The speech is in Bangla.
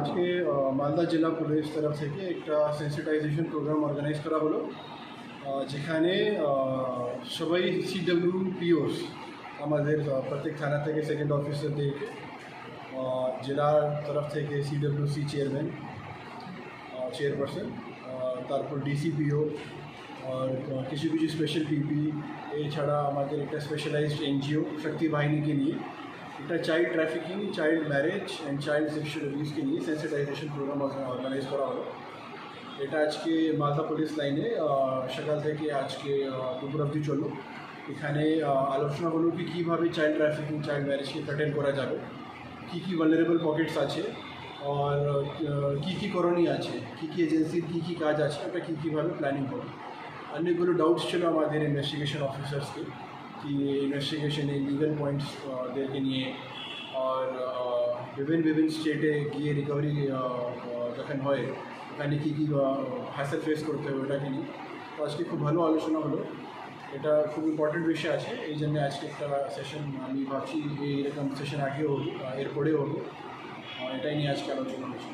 আজকে মালদা জেলা পুলিশ তরফ থেকে একটা সেন্সিটাইজেশন প্রোগ্রাম অর্গানাইজ করা হলো যেখানে সবাই সিডব্লিউ পিওস আমাদের প্রত্যেক থানা থেকে সেকেন্ড অফিসার থেকে জেলার তরফ থেকে সিডব্লিউসি চেয়ারম্যান চেয়ারপারসন তারপর ডিসিপিও আর কিছু কিছু স্পেশাল পিপি এছাড়া আমাদের একটা স্পেশালাইজড এনজিও শক্তি বাহিনীকে নিয়ে এটা child trafficking child marriage and child sexual অ্যাবিউজকে নিয়ে সেন্সিটাইজেশন প্রোগ্রাম অর্গানাইজ করা হলো। এটা আজকে মালদা পুলিশ লাইনে সকাল থেকে আজকে দুপুর অবধি চলল। এখানে আলোচনা হলো কি কীভাবে চাইল্ড ট্রাফিকিং চাইল্ড ম্যারেজকে কাটেল করা যাবে, কী কী ভালনারেবল পকেটস আছে, আর কী কী করণীয় আছে, কী কী এজেন্সির কী কী কাজ আছে ওটা কী কীভাবে প্ল্যানিং হবে অনেকগুলো ডাউটস ছিল আমাদের ইনভেস্টিগেশন অফিসার্সকে কি ইনভেস্টিগেশনে লিগাল পয়েন্টস ওদেরকে নিয়ে আর আহ, বিভিন্ন বিভিন্ন স্টেটে গিয়ে রিকভারি যখন হয় ওখানে কী কী হ্যাসেল ফেস করতে হবে ওটাকে নিয়ে তো আজকে খুব ভালো আলোচনা হলো এটা খুব ইম্পর্টেন্ট বিষয় আছে এই জন্য আজকে একটা সেশন আমি ভাবছি এইরকম সেশন আগেও হোক আহ, এরপরেও হোক আহ, এটাই নিয়ে আজকে আলোচনা হয়েছে